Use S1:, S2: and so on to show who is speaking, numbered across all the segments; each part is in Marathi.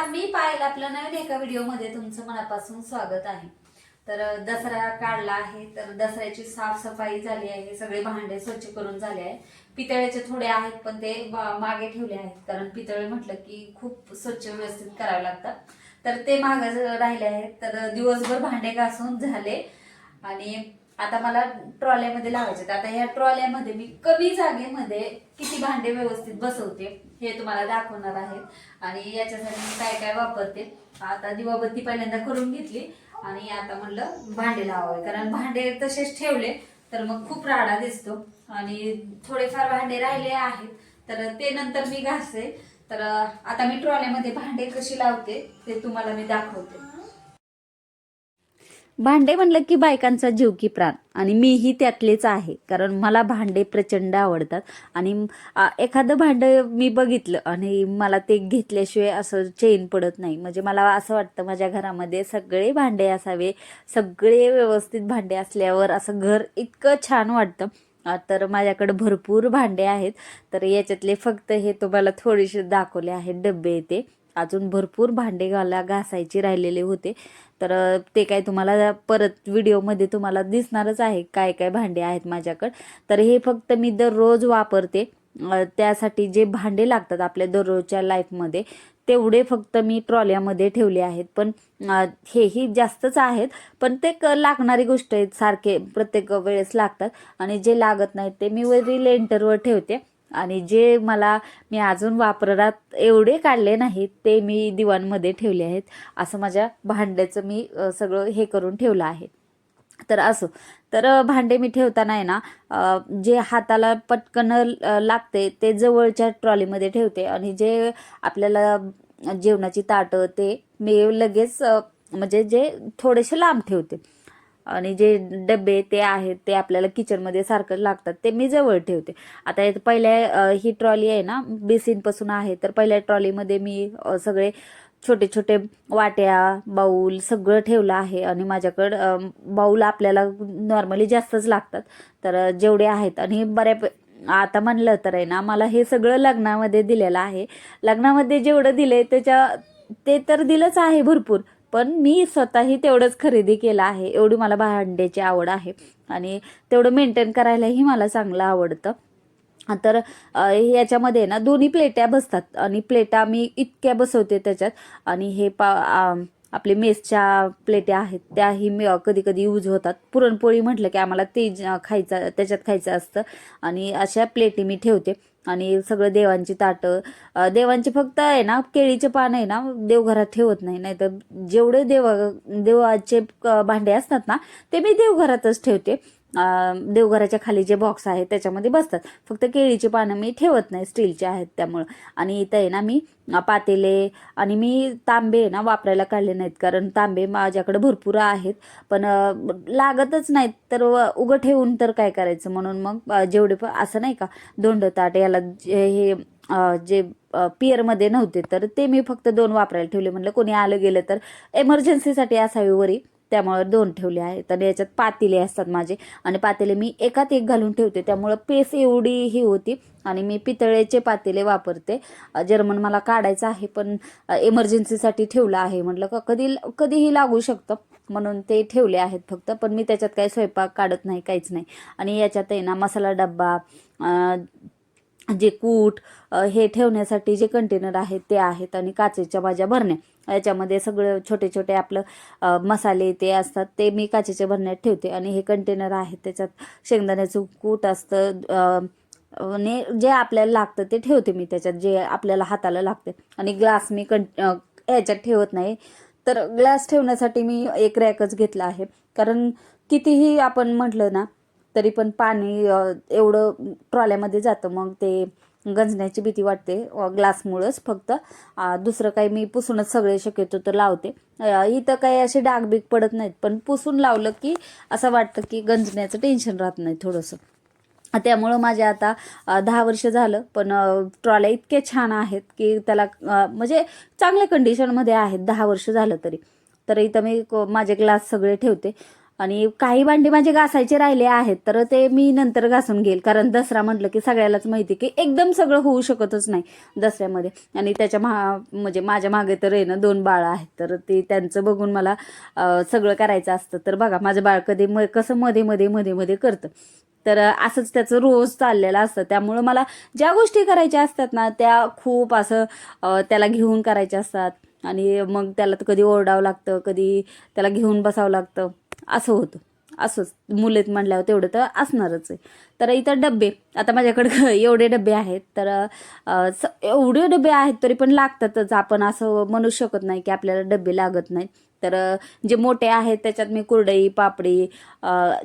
S1: नमस्कार मी पायल आपल्या नवीन एका व्हिडिओमध्ये तुमचं मनापासून स्वागत आहे. तर दसरा काढला आहे तर दसऱ्याची साफसफाई झाली आहे सगळे भांडे स्वच्छ करून झाले आहे. पितळ्याचे थोडे आहेत पण ते मागे ठेवले आहेत कारण पितळे म्हटलं की खूप स्वच्छ व्यवस्थित करावे लागतात. तर ते मागे राहिले आहेत तर दिवसभर भांडे घासून झाले. आणि आता मला ट्रॉल्यामध्ये लावायचे आहेत. आता ह्या ट्रॉल्यामध्ये मी कमी जागेमध्ये किती भांडे व्यवस्थित बसवते हे तुम्हाला दाखवणार आहे. आणि याच्यासाठी मी काय काय वापरते आता दिवाबत्ती पहिल्यांदा करून घेतली आणि आता म्हणलं भांडे लावावे. कारण भांडे तसेच ठेवले तर मग खूप राडा दिसतो. आणि थोडेफार भांडे राहिले आहेत तर ते नंतर मी घासते. तर आता मी ट्रॉल्यामध्ये भांडे कशी लावते ते तुम्हाला मी दाखवते.
S2: भांडे म्हणलं की बायकांचा जीव की प्राण. आणि मीही त्यातलेच आहे. कारण मला भांडे प्रचंड आवडतात. आणि एखादं भांडं मी बघितलं आणि मला ते घेतल्याशिवाय असं चेन पडत नाही. म्हणजे मला असं वाटतं माझ्या घरामध्ये सगळे भांडे असावे. सगळे व्यवस्थित भांडे असल्यावर असं घर इतकं छान वाटतं. तर माझ्याकडे भरपूर भांडे आहेत. तर याच्यातले फक्त हे तुम्हाला थोडेसे दाखवले आहेत डबे ते. अजून भरपूर भांडे घाला घासायचे राहिलेले होते. तर ते काय तुम्हाला परत व्हिडिओमध्ये तुम्हाला दिसणारच आहे काय काय भांडे आहेत माझ्याकडं. तर हे फक्त मी दररोज वापरते. त्यासाठी जे भांडे लागतात आपल्या दररोजच्या लाईफमध्ये तेवढे फक्त मी ट्रॉल्यामध्ये ठेवले आहेत. पण हेही जास्तच आहेत. पण ते क लागणारी गोष्ट आहेत सारखे प्रत्येक वेळेस लागतात. आणि जे लागत नाहीत ते मी वरी लेंटरवर ठेवते. आणि जे मला मी अजून वापरात एवढे काढले नाहीत ते मी दिवाणमध्ये ठेवले आहेत. असं माझ्या भांड्याचं मी सगळं हे करून ठेवलं आहे. तर असो. तर भांडे मी ठेवताना आहे ना जे हाताला पटकन लागते ते जवळच्या ट्रॉलीमध्ये ठेवते. आणि जे आपल्याला जेवणाची ताटं ते मी लगेच म्हणजे जे थोडेसे लांब ठेवते. आणि जे डबे ते आहेत ते आपल्याला किचनमध्ये सारखं लागतात ते मी जवळ ठेवते. आता पहिल्या ही ट्रॉली आहे ना बेसिनपासून आहे तर पहिल्या ट्रॉलीमध्ये मी सगळे छोटे छोटे वाट्या बाऊल सगळं ठेवलं आहे आणि माझ्याकडं बाऊल आपल्याला नॉर्मली जास्तच लागतात. तर जेवढे आहेत आणि बऱ्याप आता म्हणलं तर आहे ना मला हे सगळं लग्नामध्ये दिलेलं आहे. लग्नामध्ये जेवढं दिलंय त्याच्या ते तर दिलंच आहे भरपूर. पण मी स्वतःही तेवढंच खरेदी केलं आहे. एवढी मला भांड्याची आवड आहे. आणि तेवढं मेंटेन करायलाही मला चांगलं आवडतं. तर याच्यामध्ये ना दोन्ही प्लेट्या बसतात. आणि प्लेटा मी इतक्या बसवते त्याच्यात. आणि हे पा आ, आपले मेसच्या प्लेट्या आहेत त्याही मी कधी कधी यूज होतात. पुरणपोळी म्हटलं की आम्हाला ते खायचं त्याच्यात खायचं असतं. आणि अशा प्लेटी मी ठेवते. आणि सगळं देवांची ताटं देवांची फक्त आहे ना केळीचे पान आहे ना देवघरात ठेवत नाही. नाहीतर जेवढे देव देवाचे क- भांडे असतात ना ते मी देवघरातच ठेवते. देवघराच्या खाली जे बॉक्स आहेत त्याच्यामध्ये बसतात. फक्त केळीची पानं मी ठेवत नाही स्टीलचे आहेत त्यामुळं. आणि इथं आहे ना मी पातेले आणि मी तांबे आहे ना वापरायला काढले नाहीत. कारण तांबे माझ्याकडे भरपूर आहेत. पण लागतच नाहीत. तर व- उगं ठेवून तर काय करायचं? म्हणून मग जेवढे पण असं नाही का दोंड ताट याला जे हे जे पियरमध्ये पिअरमध्ये नव्हते. तर ते मी फक्त दोन वापरायला ठेवले. म्हणलं कोणी आलं गेलं तर एमर्जन्सीसाठी असावी वरी. त्यामुळे दोन ठेवले आहेत आणि याच्यात पातेले असतात माझे. आणि पातेले मी एकात एक घालून ठेवते. त्यामुळं पेस एवढी ही होती. आणि मी पितळेचे पातेले वापरते. जर्मन मला काढायचं आहे पण इमर्जन्सीसाठी ठेवलं आहे. म्हटलं का कधी कधीही लागू शकतं. म्हणून ते ठेवले आहेत फक्त. पण मी त्याच्यात काही स्वयंपाक काढत नाही काहीच नाही. आणि याच्यात आहे ना मसाला डब्बा जे कूट हे ठेवण्यासाठी जे कंटेनर आहेत ते आहेत आणि काचेच्या भाज्या भरण्या याच्यामध्ये सगळं छोटे छोटे आपलं मसाले ते असतात ते मी काचेच्या भरण्यात ठेवते आणि हे कंटेनर आहेत त्याच्यात शेंगदाण्याचं कूट असतं ने जे आपल्याला लागतं ते ठेवते मी त्याच्यात जे आपल्याला हाताला लागते. आणि ग्लास मी कं याच्यात ठेवत नाही. तर ग्लास ठेवण्यासाठी मी एक रॅकच घेतला आहे. कारण कितीही आपण म्हटलं ना तरी पण पाणी एवढं ट्रॉल्यामध्ये जातं. मग ते गंजण्याची भीती वाटते ग्लासमुळंच फक्त. दुसरं काही मी पुसूनच सगळे शक्यतो तर लावते. इथं काही असे डागबीग पडत नाहीत पण पुसून लावलं की असं वाटतं की गंजण्याचं टेन्शन राहत नाही थोडंसं. त्यामुळं माझ्या आता दहा वर्ष झालं पण ट्रॉल्या इतके छान आहेत की त्याला म्हणजे चांगल्या कंडिशनमध्ये आहेत. दहा वर्ष झालं तरी. तर इथं मी क- माझे ग्लास सगळे ठेवते. आणि काही भांडी माझे घासायचे राहिले आहेत तर ते मी नंतर घासून घेईल. कारण दसरा म्हटलं की सगळ्यालाच माहिती की एकदम सगळं होऊ शकतच नाही दसऱ्यामध्ये. आणि त्याच्या महा म्हणजे माझ्या मागे तर आहे ना दोन बाळं आहेत तर ते त्यांचं बघून मला सगळं करायचं असतं. तर बघा माझं बाळ कधी म कसं मध्ये मध्ये मध्ये मध्ये करतं. तर असंच त्याचं रोज चाललेलं असतं. त्यामुळं मला ज्या गोष्टी करायच्या असतात ना त्या खूप असं त्याला घेऊन करायच्या असतात. आणि मग त्याला तर कधी ओरडावं लागतं कधी त्याला घेऊन बसावं लागतं. असं होतं. असंच. मुलेत म्हणल्यावर तेवढं तर असणारच आहे. तर इथं डबे आता माझ्याकडे एवढे डबे आहेत. तर स- एवढे डबे आहेत तरी पण लागतातच. आपण असं म्हणू शकत नाही की आपल्याला डबे लागत नाहीत. तर जे मोठे आहेत त्याच्यात मी कुरडई पापडी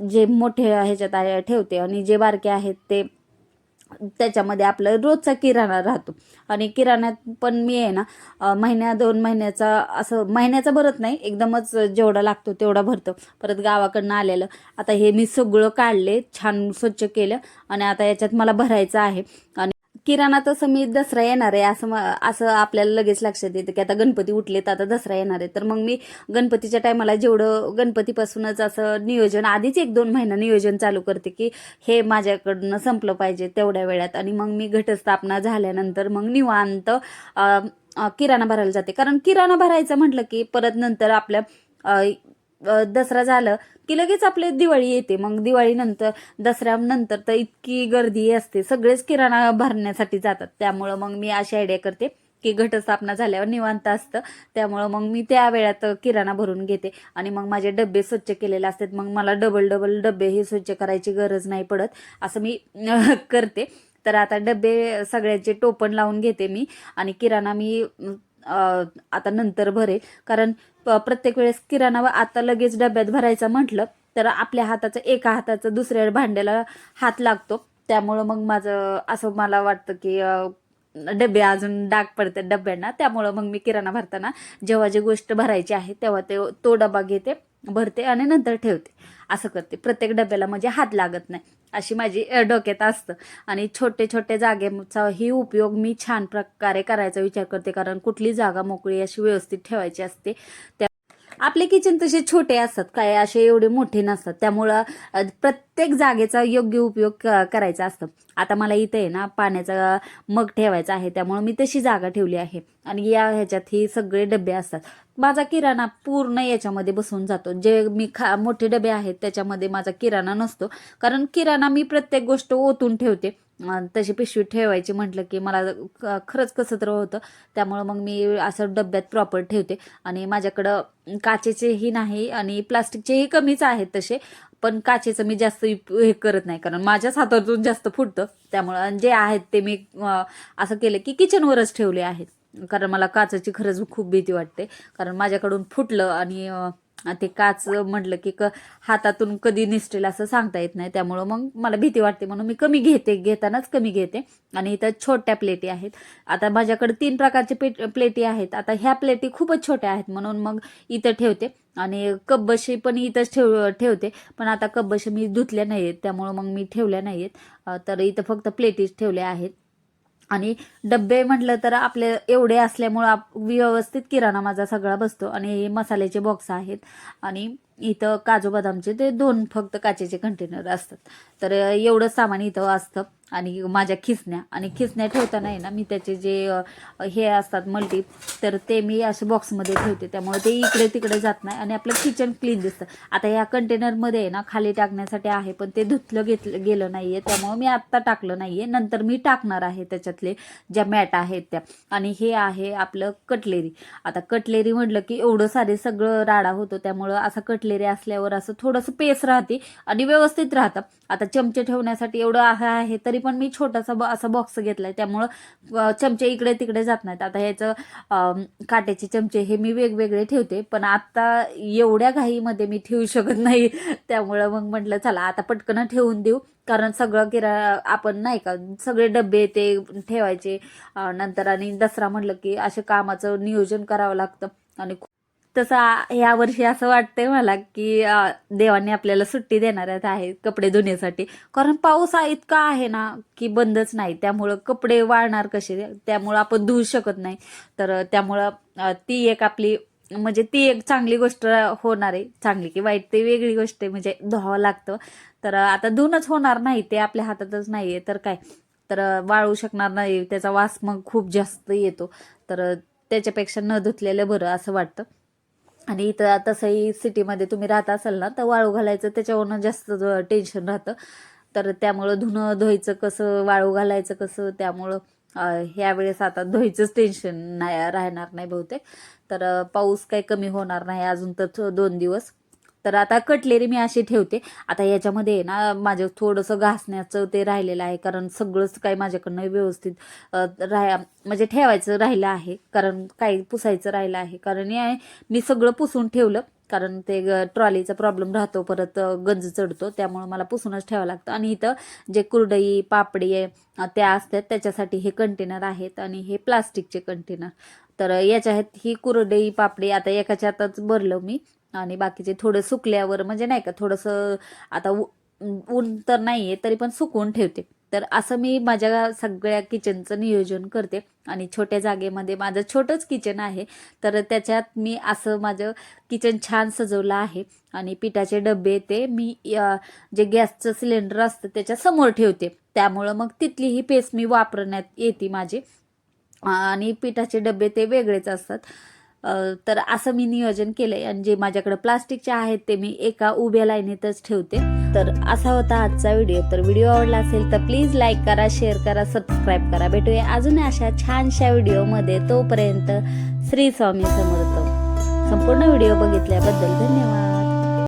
S2: जे मोठे ह्याच्यात ठेवते. आणि जे बारके आहेत ते त्याच्यामध्ये आपलं रोजचा किराणा राहतो. आणि किराण्यात पण मी आहे ना महिन्या दोन महिन्याचा असं महिन्याचा भरत नाही एकदमच जेवढा लागतो तेवढा भरतो. परत गावाकडनं आलेलं. आता हे मी सगळं काढले छान स्वच्छ केलं आणि आता याच्यात मला भरायचं आहे. आणि किराणा तसं मी दसरा येणार आहे असं असं आपल्याला लगेच लक्षात येतं की आता गणपती उठलेत आता दसरा येणार आहे. तर मग मी गणपतीच्या टायमाला जेवढं गणपतीपासूनच असं नियोजन आधीच एक दोन महिना नियोजन चालू करते की हे माझ्याकडनं संपलं पाहिजे तेवढ्या वेळात. आणि मग मी घटस्थापना झाल्यानंतर मग निवांत किराणा भरायला जाते. कारण किराणा भरायचं म्हटलं की परत नंतर आपल्या दसरा झालं की लगेच आपले दिवाळी येते. मग दिवाळीनंतर दसऱ्यानंतर तर इतकी गर्दी असते. सगळेच किराणा भरण्यासाठी जातात. त्यामुळं मग मी अशी आयडिया करते की घटस्थापना झाल्यावर निवांत असतं. त्यामुळं मग मी त्या वेळात किराणा भरून घेते. आणि मग माझे डबे स्वच्छ केलेले असतात. मग मला डबल डबल डबे हे स्वच्छ करायची गरज नाही पडत. असं मी करते. तर आता डबे सगळ्याचे टोपण लावून घेते मी. आणि किराणा मी आता नंतर भरेल. कारण प्रत्येक वेळेस किराणा आता लगेच डब्यात भरायचा म्हटलं तर आपल्या हाताचं एका हाताचं दुसऱ्या भांड्याला हात लागतो. त्यामुळं मग माझं असं मला वाटतं की डबे अजून डाग पडतात डब्यांना. त्यामुळं मग मी किराणा भरताना जेव्हा जी गोष्ट भरायची आहे तेव्हा ते तो डबा घेते. भरते आणि नंतर ठेवते. असं करते. प्रत्येक डब्याला म्हणजे हात लागत नाही. अशी माझी डोक्यात असतं. आणि छोटे छोटे जागेचा ही उपयोग मी छान प्रकारे करायचा विचार करते. कारण कुठली जागा मोकळी अशी व्यवस्थित ठेवायची असते त्या आपले किचन तसे छोटे असतात काय असे एवढे मोठे नसतात. त्यामुळं प्रत्येक जागेचा योग्य उपयोग क- करायचा असतं. आता मला इथे आहे ना पाण्याचा मग ठेवायचा आहे त्यामुळं मी तशी जागा ठेवली आहे. आणि या ह्याच्यात ही सगळे डबे असतात. माझा किराणा पूर्ण याच्यामध्ये बसून जातो. जे मी खा मोठे डबे आहेत त्याच्यामध्ये माझा किराणा नसतो. कारण किराणा मी प्रत्येक गोष्ट ओतून ठेवते. तशी पिशवी ठेवायची. म्हटलं की मला क- खरंच कसं तर होतं. त्यामुळं मग मी असं डब्यात प्रॉपर ठेवते. आणि माझ्याकडं काचेचेही नाही आणि प्लास्टिकचेही कमीच आहेत तसे. पण काचेचं मी जास्त हे करत नाही. कारण माझ्याच हातातून जास्त फुटतं. त्यामुळं जे आहेत ते मी असं केलं की किचनवरच ठेवले आहेत. कारण मला काचेची खरंच खूप भीती वाटते. कारण माझ्याकडून फुटलं आणि ते काच म्हटलं की क हातातून कधी निसटेल असं सांगता येत नाही. त्यामुळं मग मला भीती वाटते म्हणून मी कमी घेते घेतानाच कमी घेते. आणि इथं छोट्या प्लेटी आहेत. आता माझ्याकडे तीन प्रकारचे पेट प्लेटी आहेत. आता ह्या प्लेटी खूपच छोट्या आहेत म्हणून मग इथं ठेवते. आणि कब्बशी पण इथंच ठेव ठेवते. पण आता कब्बशी मी धुतल्या नाही आहेत त्यामुळं मग मी ठेवल्या नाही आहेत तर इथं फक्त प्लेटीच ठेवल्या आहेत. आणि डब्बे म्हटलं तर आपले एवढे असल्यामुळं आप व्यवस्थित किराणा माझा सगळा बसतो. आणि हे मसाल्याचे बॉक्स आहेत. आणि इथं काजू बदामचे ते दोन फक्त काचेचे कंटेनर असतात. तर एवढं सामान इथं असतं. आणि माझ्या खिसण्या. आणि खिसण्या ठेवताना आहे ना मी त्याचे जे हे असतात मल्टी तर ते मी असे बॉक्समध्ये ठेवते. त्यामुळे ते इकडे तिकडे जात नाही आणि आपलं किचन क्लीन दिसतं. आता या कंटेनरमध्ये आहे ना खाली टाकण्यासाठी आहे पण ते धुतलं घेतलं गेलं नाही आहे त्यामुळे मी आत्ता टाकलं नाही आहे नंतर मी टाकणार आहे त्याच्यातले ज्या मॅट आहेत त्या. आणि हे आहे आपलं कटलेरी. आता कटलेरी म्हटलं की एवढं सारे सगळं राडा होतो. त्यामुळं असं कटलेरी असल्यावर असं थोडंसं पेस राहते आणि व्यवस्थित राहतं. आता चमचे ठेवण्यासाठी एवढं आहे तरी पण मी छोटासा ब- असा बॉक्स घेतलाय. त्यामुळं चमचे इकडे तिकडे जात नाहीत. आता ह्याचं काट्याचे चमचे हे मी वेगवेगळे ठेवते. पण आता एवढ्या घाईमध्ये मी ठेवू शकत नाही. त्यामुळं मग म्हटलं चला आता पटकन ठेवून देऊ. कारण सगळं किरा आपण नाही का सगळे डबे ते ठेवायचे. नंतर आणि दसरा म्हटलं की असे कामाचं नियोजन करावं लागतं. आणि खूप- तसं ह्या वर्षी असं वाटतंय मला की देवाने आपल्याला सुट्टी देणार आहे कपडे धुण्यासाठी. कारण पाऊस हा इतका आहे ना की बंदच नाही. त्यामुळं कपडे वाळणार कसे? त्यामुळं आपण धुवू शकत नाही. तर त्यामुळं ती एक आपली म्हणजे ती एक चांगली गोष्ट होणार आहे. चांगली की वाईट ते वेगळी गोष्ट आहे म्हणजे धुवावं लागतं. तर आता धुणंच होणार नाही ते आपल्या हातातच नाही आहे तर काय? तर वाळू शकणार नाही त्याचा वास मग खूप जास्त येतो. तर त्याच्यापेक्षा न धुतलेलं बरं असं वाटतं. आणि इथं तसंही सिटीमध्ये तुम्ही राहत असाल ना तर वाळू घालायचं त्याच्यावरनं जास्त टेन्शन राहतं. तर त्यामुळं धुणं धुवायचं कसं वाळू घालायचं कसं त्यामुळं ह्यावेळेस आता धुवायचंच टेन्शन नाही राहणार नाही बहुतेक. तर पाऊस काही कमी होणार नाही अजून तर दोन दिवस. तर आता कटलेरी मी अशी ठेवते. आता याच्यामध्ये आहे ना माझं थोडंसं घासण्याचं ते राहिलेलं आहे. कारण सगळंच काही माझ्याकडनं व्यवस्थित अं, राहा म्हणजे ठेवायचं राहिलं आहे. कारण काही पुसायचं राहिलं आहे. कारण या मी सगळं पुसून ठेवलं. कारण ते ग- ट्रॉलीचा प्रॉब्लेम राहतो. परत गंज चढतो. त्यामुळे मला पुसूनच ठेवावं लागतं. आणि इथं जे कुरडई पापडी आहे त्या असतात. त्याच्यासाठी हे कंटेनर आहेत. आणि हे प्लास्टिकचे कंटेनर. तर याच्या आहेत ही कुरडई पापडी आता एकाच्या हातात भरलं मी. आणि बाकीचे थोडं सुकल्यावर म्हणजे नाही का थोडंसं आता ऊन तर नाही आहे तरी पण सुकवून ठेवते. तर असं मी माझ्या सगळ्या किचनचं नियोजन करते. आणि छोट्या जागेमध्ये माझं छोटंच किचन आहे तर त्याच्यात मी असं माझं किचन छान सजवलं आहे. आणि पिठाचे डबे ते मी जे गॅसचं सिलेंडर असतं त्याच्यासमोर ठेवते. त्यामुळं मग तिथली ही पेस्ट मी वापरण्यात येते माझी. आणि पिठाचे डबे ते वेगळेच असतात. तर असं मी नियोजन केलंय. आणि जे माझ्याकडे प्लास्टिकचे आहेत ते मी एका उभ्या लाईनीतच ठेवते. तर असा होता आजचा व्हिडिओ तर व्हिडिओ आवडला असेल तर प्लीज लाईक करा शेअर करा सबस्क्राईब करा. भेटूया अजून अशा छानशा व्हिडिओमध्ये तोपर्यंत श्री स्वामी समर्थ. संपूर्ण व्हिडिओ बघितल्याबद्दल धन्यवाद.